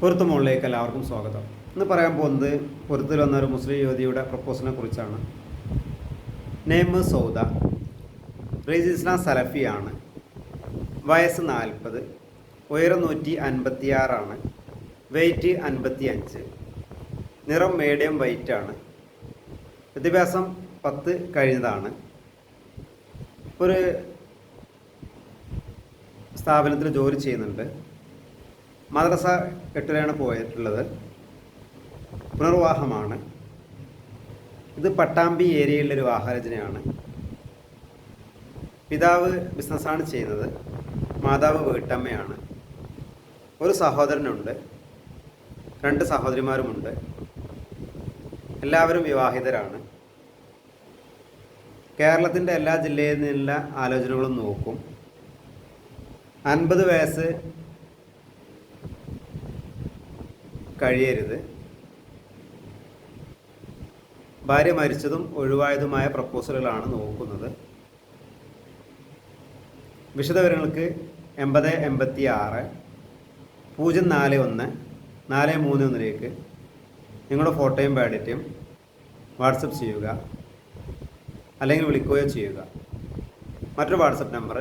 പൊരുത്ത മുകളിലേക്ക് എല്ലാവർക്കും സ്വാഗതം. ഇന്ന് പറയാൻ പോകുന്നത് പൊരുത്തിൽ വന്ന ഒരു മുസ്ലിം യുവതിയുടെ പ്രപ്പോസലിനെ കുറിച്ചാണ്. നെയ്മ് സൗദ. ഇസ്ലാം സലഫിയാണ് വയസ്സ് നാൽപ്പത്. ഉയരം നൂറ്റി അൻപത്തി ആറാണ് വെയ്റ്റ് അൻപത്തി അഞ്ച് നിറം മീഡിയം വൈറ്റ് ആണ്. വിദ്യാഭ്യാസം പത്ത് കഴിഞ്ഞതാണ്. ഒരു സ്ഥാപനത്തിൽ ജോലി ചെയ്യുന്നുണ്ട്. മദ്രസ എട്ടിലാണ് പോയിട്ടുള്ളത്. പുനർവാഹമാണ് ഇത് പട്ടാമ്പി ഏരിയയിലുള്ളൊരു വാഹരചനയാണ് പിതാവ് ബിസിനസ്സാണ് ചെയ്യുന്നത്. മാതാവ് വീട്ടമ്മയാണ്. ഒരു സഹോദരനുണ്ട്. രണ്ട് സഹോദരിമാരുമുണ്ട്. എല്ലാവരും വിവാഹിതരാണ്. കേരളത്തിന്റെ എല്ലാ ജില്ലയിൽ നിന്നുള്ള ആലോചനകളും നോക്കും. അൻപത് വയസ്സ് കഴിയരുത്. ഭാര്യ മരിച്ചതും ഒഴിവായതുമായ പ്രപ്പോസലുകളാണ് നോക്കുന്നത്. വിശദവിവരങ്ങൾക്ക് എൺപത് എൺപത്തി ആറ് പൂജ്യം നാല് ഒന്ന് നാല് മൂന്ന് ഒന്നിലേക്ക് നിങ്ങളുടെ ഫോട്ടോയും ബയോഡേറ്റയും വാട്സപ്പ് ചെയ്യുക അല്ലെങ്കിൽ വിളിക്കുകയോ ചെയ്യുക. മറ്റൊരു വാട്സപ്പ് നമ്പർ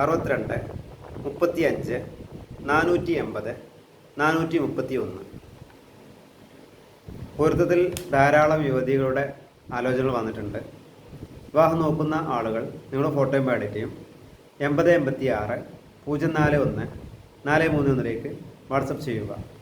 അറുപത്തിരണ്ട് മുപ്പത്തി അഞ്ച് നാനൂറ്റി എൺപത് നാനൂറ്റി മുപ്പത്തി ഒന്ന് പൊരുത്തത്തിൽ ധാരാളം യുവതികളുടെ ആലോചനകൾ വന്നിട്ടുണ്ട്. വിവാഹം നോക്കുന്ന ആളുകൾ നിങ്ങളുടെ ഫോട്ടോയും ബയോഡേറ്റയും എൺപത് എൺപത്തി ആറ് പൂജ്യം നാല് ഒന്ന് നാല് മൂന്ന് ഒന്നിലേക്ക് വാട്സപ്പ് ചെയ്യുക.